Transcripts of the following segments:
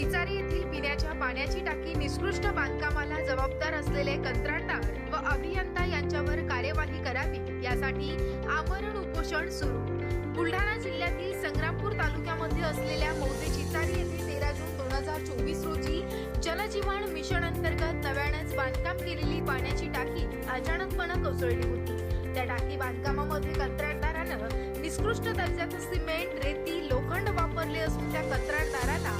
चिचारी येथील पिण्याच्या पाण्याची टाकी निकृष्ट बांधकामाला जबाबदार असलेले कंत्राटदार व अभियंता यांच्यावर कार्यवाही करावी यासाठी आमरण उपोषण सुरू. बुलढाणा जिल्ह्यातील संग्रामपूर तालुक्यामध्ये असलेल्या मौजे चिचारी येथे तेरा जून दोन हजार चोवीस रोजी जलजीवन मिशन अंतर्गत नव्यानेच बांधकाम केलेली पाण्याची टाकी अचानकपणे कोसळली होती. त्या टाकी बांधकामामध्ये कंत्राटदारानं निकृष्ट दर्जाचं सिमेंट रेती लोखंड वापरले असून त्या कंत्राटदाराला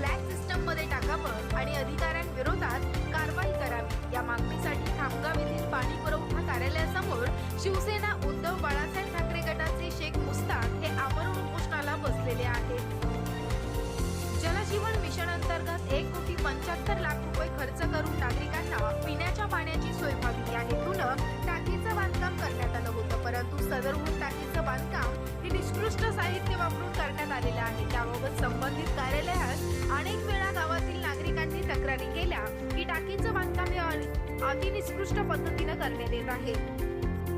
ब्लॅक सिस्टममध्ये टाकावं आणि अधिकाऱ्यांविरोधात कारवाई करावी. या मागणीसाठी खामगाव येथील पाणी पुरवठा कार्यालयासमोर शिवसेना उद्धव बाळासाहेब ठाकरे गटाचे शेख मुस्ताक हे आमरण उपोषणाला बसलेले आहेत जलजीवन मिशन अंतर्गत एक कोटी पंच्याहत्तर लाख रुपये खर्च करून नागरिकांना पिण्याच्या पाण्याची सोय व्हावी. या हेतूनं टाकीचं बांधकाम करण्यात आलं होतं. परंतु सदरहून टाकीचं बांधकाम हे निष्कृष्ट साहित्य वापरून करण्यात आलेलं आहे. त्याबाबत संबंधित कार्यालयात अनेक वेळा गावातील नागरिकांनी तक्रारी केल्या की टाकीचं बांधकाम हे अतिनिकृष्ट पद्धतीनं करण्यात येत आहे.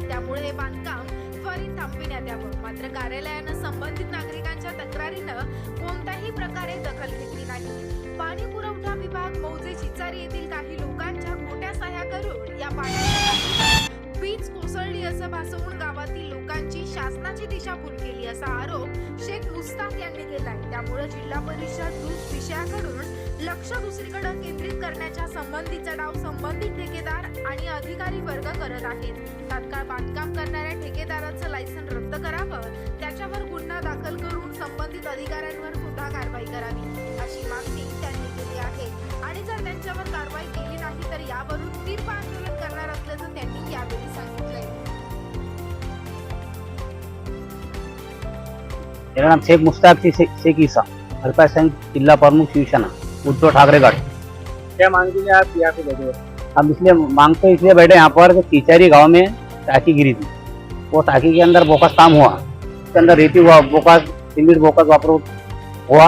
त्यामुळे हे बांधकाम त्वरित थांबविण्यात यावं. मात्र कार्यालयानं संबंधित नागरिकांच्या तक्रारीनं कोणत्याही प्रकारे दखल घेतली नाही. पाणी पुरवठा विभाग मौजे चिचारी येथील काही लोकांच्या खोट्या सह्या करून या पाण्याची वीज कोसळली असं भासवून शासनाची दिशाभूल केली असा आरोप शेख मुस्ताक यांनी केलाय. त्यामुळे जिल्हा परिषद दूध विषयाकडून लक्ष दुसरीकडे केंद्रित करण्याच्या संबंधीचा डाव संबंधित ठेकेदार आणि अधिकारी वर्ग करत आहेत. तात्काळ बांधकाम करणाऱ्या ठेकेदाराचं लायसन रद्द करावं त्याच्यावर गुन्हा दाखल करून संबंधित अधिकाऱ्यांवर सुद्धा कारवाई करावी अशी मागणी त्यांनी केली आहे. आणि जर त्यांच्यावर कारवाई केली नाही तर यावरून तीव्र मेरा नाम शेख मुश्ताक शेख ईसा। हल्का संघ जिला प्रमुख शिवसेना उद्धव ठाकरे गढ़। क्या मांगते हैं आप यहाँ पे बैठे? हम इसलिए मांगते इसलिए बैठे यहाँ पर कि चिचारी गांव में टाकी गिरी थी। वो टाकी के अंदर बोकस काम हुआ। उसके अंदर रेती हुआ बोकस सीमेंट बोकस वापरो हुआ।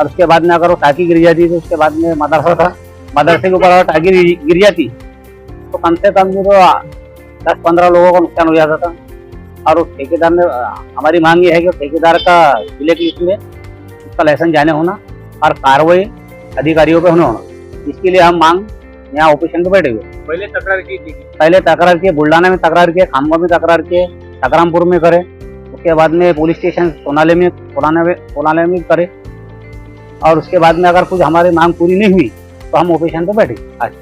और उसके बाद में अगर वो टाकी गिर जाती तो उसके बाद में मदरसा था। मदरसे के ऊपर अगर टाकी गिर- गिर जाती तो कम से कम जो दस पंद्रह लोगों का नुकसान हो जाता था। और उस ठेकेदार ने हमारी मांग ये है कि ठेकेदार का ब्लैक लिस्ट में उसका लाइसेंस जाने होना और कार्रवाई अधिकारियों पे होना होना। इसके लिए हम मांग यहाँ ऑपरेशन पे बैठे हुए पहले तकरार की थी पहले तकरार किए बुल्डाना में तकरार किए खामगांव में तकरार किए सकरामपुर में करे। उसके बाद में पुलिस स्टेशन सोनाले में सोनाले में सोनाले में करे। और उसके बाद में अगर कुछ हमारी मांग पूरी नहीं हुई तो हम ऑपरेशन पे बैठे। आज